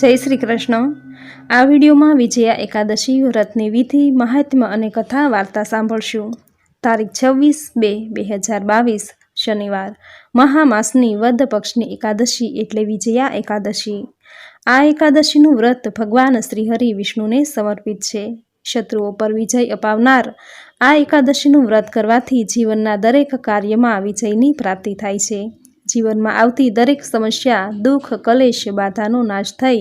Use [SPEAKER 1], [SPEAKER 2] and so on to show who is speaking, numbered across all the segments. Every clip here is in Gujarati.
[SPEAKER 1] જય શ્રી કૃષ્ણ. આ વિડીયોમાં વિજયા એકાદશી, વ્રતની વિધિ, મહાત્મ્ય અને કથા વાર્તા સાંભળશું. તારીખ છવ્વીસ બે બે હજાર બાવીસ, શનિવાર. મહામાસની વદ પક્ષની એકાદશી એટલે વિજયા એકાદશી. આ એકાદશીનું વ્રત ભગવાન શ્રીહરિ વિષ્ણુને સમર્પિત છે. શત્રુઓ પર વિજય અપાવનાર આ એકાદશીનું વ્રત કરવાથી જીવનના દરેક કાર્યમાં વિજયની પ્રાપ્તિ થાય છે. જીવનમાં આવતી દરેક સમસ્યા, દુઃખ, કલેશ, બાધાનો નાશ થઈ.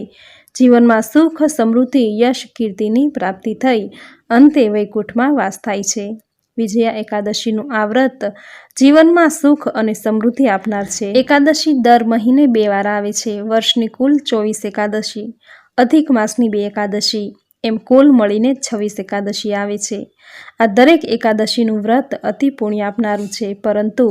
[SPEAKER 1] જીવનમાં સુખ, સમૃદ્ધિ, યશ, કીર્તિની પ્રાપ્તિ થઈ. અંતે વૈકુંઠમાં વાસ થાય છે. વિજયા એકાદશીનું આ વ્રત જીવનમાં સુખ અને સમૃદ્ધિ આપનાર છે. એકાદશી દર મહિને બે વાર આવે છે. વર્ષની કુલ ચોવીસ એકાદશી, અધિક માસની બે એકાદશી એમ કુલ મળીને છવ્વીસ એકાદશી આવે છે. આ દરેક એકાદશીનું વ્રત અતિ પુણ્ય આપનારું છે, પરંતુ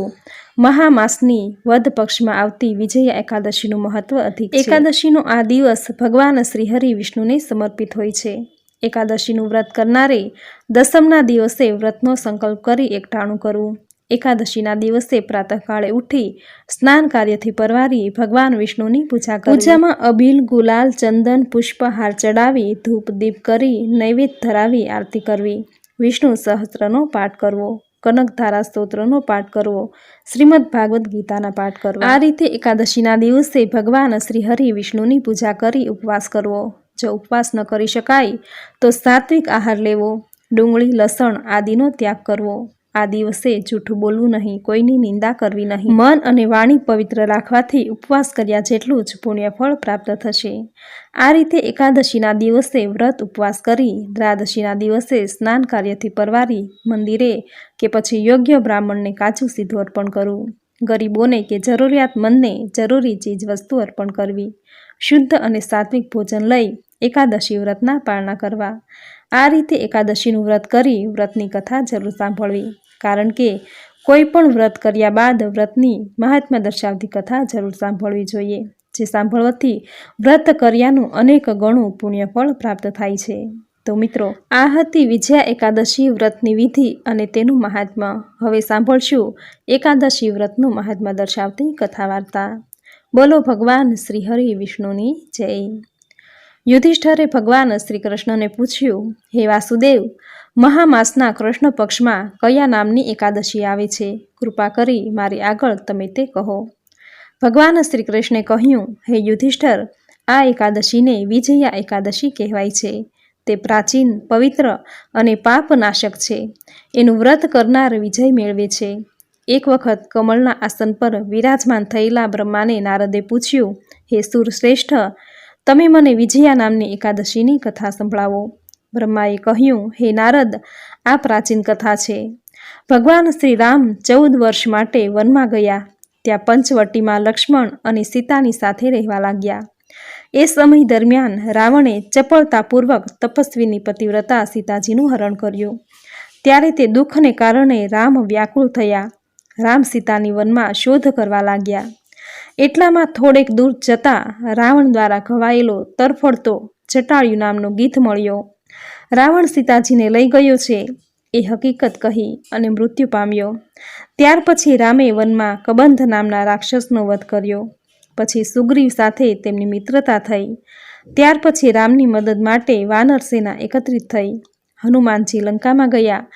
[SPEAKER 1] મહામાસની વધ પક્ષમાં આવતી વિજયા એકાદશીનું મહત્વ અધિક એકાદશીનો આ દિવસ ભગવાન શ્રીહરિ વિષ્ણુને સમર્પિત હોય છે. એકાદશીનું વ્રત કરનારે દસમના દિવસે વ્રતનો સંકલ્પ કરી એકટાણું કરવું. એકાદશીના દિવસે પ્રાતઃકાળે ઉઠી સ્નાન કાર્યથી પરવારી ભગવાન વિષ્ણુની પૂજા કરી. પૂજામાં અભિલ ગુલાલ, ચંદન, પુષ્પ, હાર ચડાવી, ધૂપ, દીપ કરી, નૈવેદ્ય ધરાવી આરતી કરવી. વિષ્ણુ સહસ્ત્રનો પાઠ કરવો કનકધારા સ્તોત્રનો પાઠ કરવો, શ્રીમદ ભાગવદ્ ગીતાના પાઠ કરવો. આ રીતે એકાદશીના દિવસે ભગવાન શ્રી હરિ વિષ્ણુની પૂજા કરી ઉપવાસ કરવો. જો ઉપવાસ ન કરી શકાય, તો સાત્વિક આહાર લેવો, ડુંગળી, લસણ આદિનો ત્યાગ કરવો. આ દિવસે જૂઠું બોલવું નહીં, કોઈની નિંદા કરવી નહીં. મન અને વાણી પવિત્ર રાખવાથી ઉપવાસ કર્યા જેટલું જ પુણ્યફળ પ્રાપ્ત થશે. આ રીતે એકાદશીના દિવસે વ્રત ઉપવાસ કરી દ્વાદશીના દિવસે સ્નાન કાર્યથી પરવારી, મંદિરે કે પછી યોગ્ય બ્રાહ્મણને કાચું સીધું અર્પણ કરવું. ગરીબોને કે જરૂરિયાતમંદને જરૂરી ચીજ વસ્તુ અર્પણ કરવી. શુદ્ધ અને સાત્વિક ભોજન લઈ એકાદશી વ્રતના પાળના કરવા. આ રીતે એકાદશીનું વ્રત કરી વ્રતની કથા જરૂર સાંભળવી. કારણ કે કોઈ પણ વ્રત કર્યા બાદ વ્રતની મહાત્મા દર્શાવતી કથા જરૂર સાંભળવી જોઈએ, જે સાંભળવાથી વ્રત કર્યાનું અનેક ગણું પુણ્યફળ પ્રાપ્ત થાય છે. તો મિત્રો, આ હતી વિજયા એકાદશી વ્રતની વિધિ અને તેનું મહાત્મા હવે સાંભળશું એકાદશી વ્રતનું મહાત્મા દર્શાવતી કથા વાર્તા બોલો ભગવાન શ્રી હરિ વિષ્ણુની જય. યુધિષ્ઠરે ભગવાન શ્રી કૃષ્ણને પૂછ્યું, હે વાસુદેવ, મહામાસના કૃષ્ણ પક્ષમાં કયા નામની એકાદશી આવે છે? કૃપા કરી મારી આગળ તમે તે કહો. ભગવાન શ્રી કૃષ્ણે કહ્યું, હે યુધિષ્ઠર, આ એકાદશીને વિજયા એકાદશી કહેવાય છે. તે પ્રાચીન, પવિત્ર અને પાપનાશક છે. એનું વ્રત કરનાર વિજય મેળવે છે. એક વખત કમળના આસન પર વિરાજમાન થયેલા બ્રહ્માને નારદે પૂછ્યું, હે સુર શ્રેષ્ઠ તમે મને વિજયા નામની એકાદશીની કથા સંભળાવો. બ્રહ્માએ કહ્યું, હે નારદ, આ પ્રાચીન કથા છે. ભગવાન શ્રી રામ ચૌદ વર્ષ માટે વનમાં ગયા. ત્યાં પંચવટીમાં લક્ષ્મણ અને સીતાની સાથે રહેવા લાગ્યા. એ સમય દરમિયાન રાવણે ચપળતાપૂર્વક તપસ્વીની પતિવ્રતા સીતાજીનું હરણ કર્યું. ત્યારે તે દુઃખને કારણે રામ વ્યાકુળ થયા. રામ સીતાની વનમાં શોધ કરવા લાગ્યા. એટલામાં થોડેક દૂર જતા રાવણ દ્વારા ઘવાયેલો તરફડતો જટાળ્યું નામનો ગીત મળ્યો. રાવણ સીતાજીને લઈ ગયો છે, એ હકીકત કહી અને મૃત્યુ પામ્યો. ત્યાર પછી રામે વનમાં કબંધ નામના રાક્ષસનો વધ કર્યો. પછી સુગ્રીવ સાથે તેમની મિત્રતા થઈ. ત્યાર પછી રામની મદદ માટે વાનર સેના એકત્રિત થઈ. હનુમાનજી લંકામાં ગયા.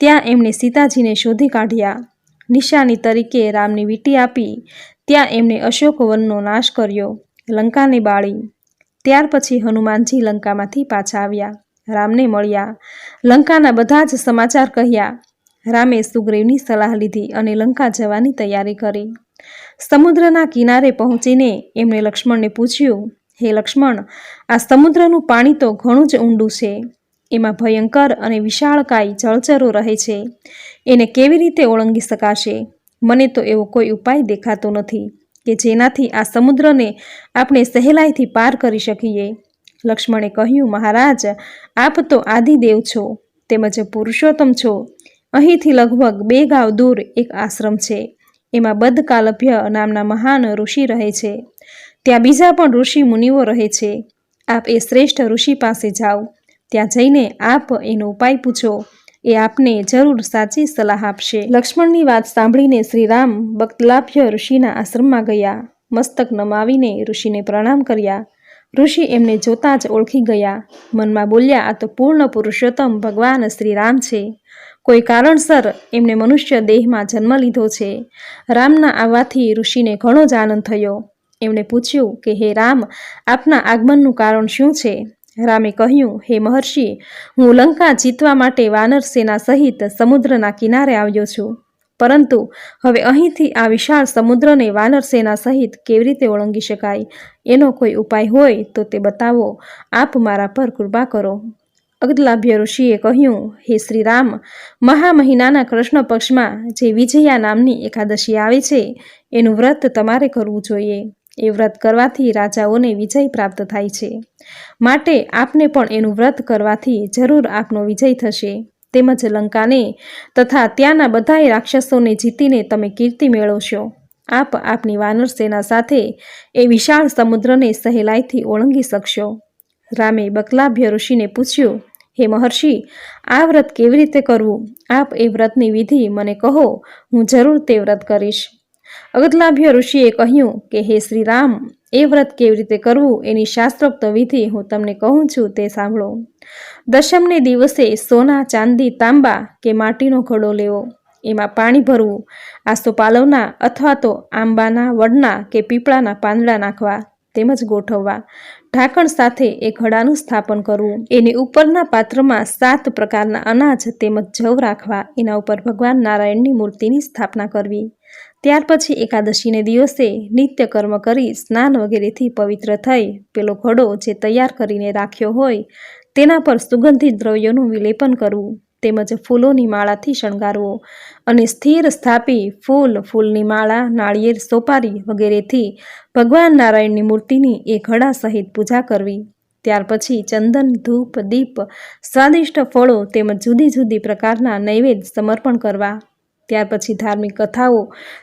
[SPEAKER 1] ત્યાં એમણે સીતાજીને શોધી કાઢ્યા. નિશાની તરીકે રામની વીંટી આપી ત્યાં એમણે અશોક વનનો નાશ કર્યો, લંકાને બાળી. ત્યાર પછી હનુમાનજી લંકામાંથી પાછા આવ્યા, રામને મળ્યા, લંકાના બધા જ સમાચાર કહ્યા. રામે સુગ્રીવની સલાહ લીધી અને લંકા જવાની તૈયારી કરી. સમુદ્રના કિનારે પહોંચીને એમણે લક્ષ્મણને પૂછ્યું, હે લક્ષ્મણ, આ સમુદ્રનું પાણી તો ઘણું જ ઊંડું છે. એમાં ભયંકર અને વિશાળકાય જળચરો રહે છે. એને કેવી રીતે ઓળંગી શકાશે? મને તો એવો કોઈ ઉપાય દેખાતો નથી કે જેનાથી આ સમુદ્રને આપણે સહેલાઈથી પાર કરી શકીએ. લક્ષ્મણે કહ્યું, મહારાજ, આપ તો આદિદેવ છો, તેમજ પુરુષોત્તમ છો. અહીંથી લગભગ બે ગાંવ દૂર એક આશ્રમ છે. એમાં બદકાલભ્ય નામના મહાન ઋષિ રહે છે. ત્યાં બીજા પણ ઋષિ મુનિઓ રહે છે. આપ એ શ્રેષ્ઠ ઋષિ પાસે જાઓ. ત્યાં જઈને આપ એનો ઉપાય પૂછો. એ આપને જરૂર સાચી સલાહ આપશે. લક્ષ્મણની વાત સાંભળીને શ્રીરામ બક્તલાભ્ય ઋષિના આશ્રમમાં ગયા. મસ્તક નમાવીને ઋષિને પ્રણામ કર્યા. ઋષિ એમને જોતા જ ઓળખી ગયા. મનમાં બોલ્યા, આ તો પૂર્ણ પુરુષોત્તમ ભગવાન શ્રી રામ છે. કોઈ કારણસર એમને મનુષ્ય દેહમાં જન્મ લીધો છે. રામના આવવાથી ઋષિને ઘણો જ આનંદ થયો. એમણે પૂછ્યું કે, હે રામ, આપના આગમનનું કારણ શું છે? રામે કહ્યું, હે મહર્ષિ, હું લંકા જીતવા માટે વાનર સેના સહિત સમુદ્રના કિનારે આવ્યો છું. પરંતુ હવે અહીંથી આ વિશાળ સમુદ્રને વાનર સેના સહિત કેવી રીતે ઓળંગી શકાય? એનો કોઈ ઉપાય હોય તો તે બતાવો. આપ મારા પર કૃપા કરો. અગદલાભ્ય ઋષિએ કહ્યું, હે શ્રી રામ મહામહિનાના કૃષ્ણ પક્ષમાં જે વિજયા નામની એકાદશી આવે છે, એનું વ્રત તમારે કરવું જોઈએ. એ વ્રત કરવાથી રાજાઓને વિજય પ્રાપ્ત થાય છે. માટે આપને પણ એનું વ્રત કરવાથી જરૂર આપનો વિજય થશે. તેમજ લંકાને તથા ત્યાંના બધાય રાક્ષસોને જીતીને તમે કીર્તિ મેળવશો. આપ આપની વાનર સેના સાથે એ વિશાળ સમુદ્રને સહેલાઈથી ઓળંગી શકશો. રામે બકલાભ્ય ઋષિને પૂછ્યું, હે મહર્ષિ, આ વ્રત કેવી રીતે કરવું? આપ એ વ્રતની વિધિ મને કહો, હું જરૂર તે વ્રત કરીશ. અગતલાભ્ય ઋષિએ કહ્યું કે, હે શ્રીરામ, એ વ્રત કેવી રીતે કરવું? એની શાસ્ત્રોક્ત વિધિ હું તમને કહું છું, તે સાંભળો. દશમને દિવસે સોના, ચાંદી, તાંબા કે માટીનો ઘડો લેવો. એમાં પાણી ભરવું. આસોપાલવના અથવા તો આંબાના વડના કે પીપળાના પાંદડા નાખવા, તેમજ ગોઠવવા. ઢાંકણ સાથે એ ઘડાનું સ્થાપન કરવું. એની ઉપરના પાત્રમાં સાત પ્રકારના અનાજ તેમજ જવ રાખવા. એના ઉપર ભગવાન નારાયણની મૂર્તિની સ્થાપના કરવી. ત્યાર પછી એકાદશીને દિવસે નિત્ય કર્મ કરી સ્નાન વગેરેથી પવિત્ર થઈ. પેલો ઘડો જે તૈયાર કરીને રાખ્યો હોય, તેના પર સુગંધિત દ્રવ્યોનું વિલેપન કરવું, તેમજ ફૂલોની માળાથી શણગારવો અને સ્થિર સ્થાપી ફૂલ, ફૂલની માળા, નાળિયેર સોપારી વગેરેથી ભગવાન નારાયણની મૂર્તિની એ ઘડા સહિત પૂજા કરવી. ત્યાર પછી ચંદન, ધૂપ, દીપ, સ્વાદિષ્ટ ફળો તેમજ જુદી જુદી પ્રકારના નૈવેદ્ય સમર્પણ કરવા. ત્યાર પછી ધાર્મિક કથાઓ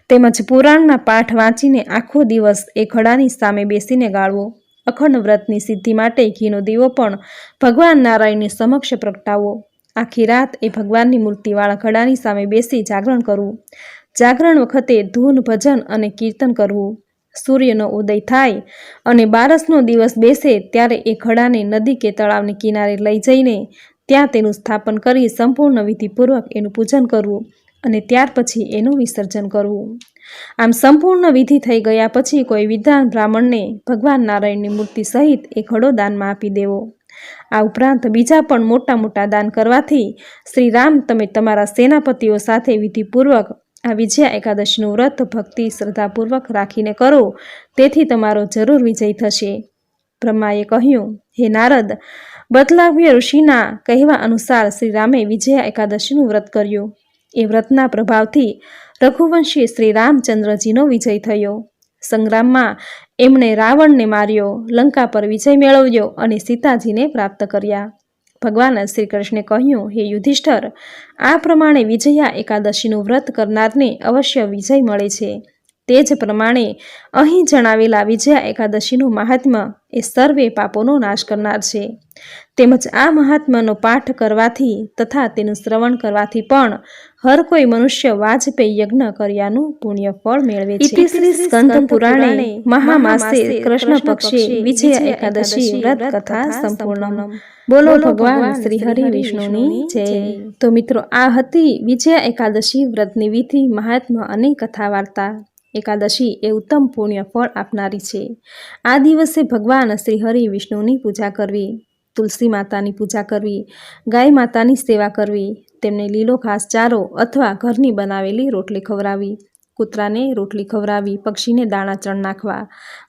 [SPEAKER 1] તેમજ પુરાણના પાઠ વાંચીને આખો દિવસ એ ઘડાની સામે બેસીને ગાળવો. અખંડ વ્રતની સિદ્ધિ માટે ઘીનો દીવો પણ ભગવાન નારાયણની સમક્ષ પ્રગટાવો. આખી રાત એ ભગવાનની મૂર્તિવાળા ઘડાની સામે બેસી જાગરણ કરવું. જાગરણ વખતે ધૂન, ભજન અને કીર્તન કરવું. સૂર્યનો ઉદય થાય અને બારસનો દિવસ બેસે ત્યારે એ ઘડાને નદી કે તળાવની કિનારે લઈ જઈને ત્યાં તેનું સ્થાપન કરી સંપૂર્ણ વિધિપૂર્વક એનું પૂજન કરવું. અને ત્યાર પછી એનું વિસર્જન કરવું. આમ સંપૂર્ણ વિધિ થઈ ગયા પછી કોઈ વિદ્વાન બ્રાહ્મણને ભગવાન નારાયણની મૂર્તિ સહિત એ ઘડો દાનમાં આપી દેવો. આ ઉપરાંત બીજા પણ મોટા મોટા દાન કરવાથી શ્રી રામ તમે તમારા સેનાપતિઓ સાથે વિધિપૂર્વક આ વિજયા એકાદશીનું વ્રત ભક્તિ શ્રદ્ધાપૂર્વક રાખીને કરો. તેથી તમારો જરૂર વિજય થશે. બ્રહ્માએ કહ્યું, હે નારદ, બદલાવ્ય ઋષિના કહેવા અનુસાર શ્રી રામે વિજયા એકાદશીનું વ્રત કર્યું. એ વ્રતના પ્રભાવથી રઘુવંશી શ્રી રામચંદ્રજીનો વિજય થયો. સંગ્રામમાં એમણે રાવણને માર્યો, લંકા પર વિજય મેળવ્યો અને સીતાજીને પ્રાપ્ત કર્યા. ભગવાન શ્રી કૃષ્ણે કહ્યું, હે યુધિષ્ઠર, આ પ્રમાણે વિજયા એકાદશીનું વ્રત કરનારને અવશ્ય વિજય મળે છે. તે જ પ્રમાણે અહીં જણાવેલા વિજયા એકાદશીનું મહાત્મ્ય એ સર્વે પાપોનો નાશ કરનાર છે. તેમજ આ મહાત્માનો પાઠ કરવાથી તથા તેનું શ્રવણ કરવાથી પણ હર કોઈ મનુષ્ય વાજપેયી યજ્ઞ કર્યાનું પુણ્ય ફળ મેળવે છે. શ્રી સ્કંદ પુરાણે મહામાસે કૃષ્ણ પક્ષે વિજય એકાદશી વ્રત કથા સંપૂર્ણ. બોલો ભગવાન શ્રી હરિ વિષ્ણુની જય. તો મિત્રો આ હતી વિજયા એકાદશી વ્રતની વિધિ મહાત્મા અને કથા વાર્તા એકાદશી એ ઉત્તમ પુણ્ય ફળ આપનારી છે. આ દિવસે ભગવાન શ્રી હરિ વિષ્ણુની પૂજા કરવી, તુલસી માતાની પૂજા કરવી, ગાય માતાની સેવા કરવી, તેમને લીલો ઘાસચારો અથવા ઘરની બનાવેલી રોટલી ખવડાવી, કૂતરાને રોટલી ખવડાવી, પક્ષીને દાણા ચણ નાખવા,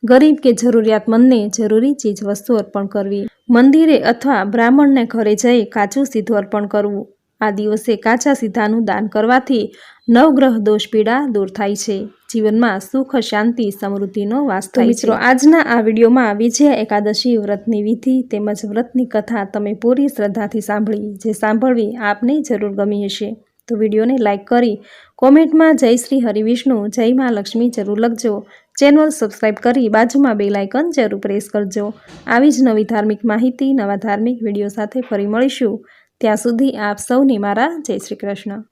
[SPEAKER 1] ગરીબ કે જરૂરિયાતમંદને જરૂરી ચીજ વસ્તુ અર્પણ કરવી, મંદિરે અથવા બ્રાહ્મણને ઘરે જઈ કાચું સીધું અર્પણ કરવું. આ દિવસે કાચા સીધાનું દાન કરવાથી નવગ્રહ દોષ પીડા દૂર થાય છે. જીવનમાં સુખ શાંતિ સમૃદ્ધિનો વાસ થાય મિત્રો આજના આ વિડીયોમાં વિજયા એકાદશી વ્રતની વિધિ તેમજ વ્રતની કથા તમે પૂરી શ્રદ્ધાથી સાંભળી જે સાંભળવી આપને જરૂર ગમી હશે. તો વિડીયોને લાઇક કરી કોમેન્ટમાં જય શ્રી હરિવિષ્ણુ જય મા લક્ષ્મી જરૂર લખજો. ચેનલ સબસ્ક્રાઇબ કરી બાજુમાં બે લાઇકન જરૂર પ્રેસ કરજો. આવી જ નવી ધાર્મિક માહિતી નવા ધાર્મિક વીડિયો સાથે ફરી મળીશું. ત્યાં સુધી આપ સૌને મારા જય શ્રી કૃષ્ણ.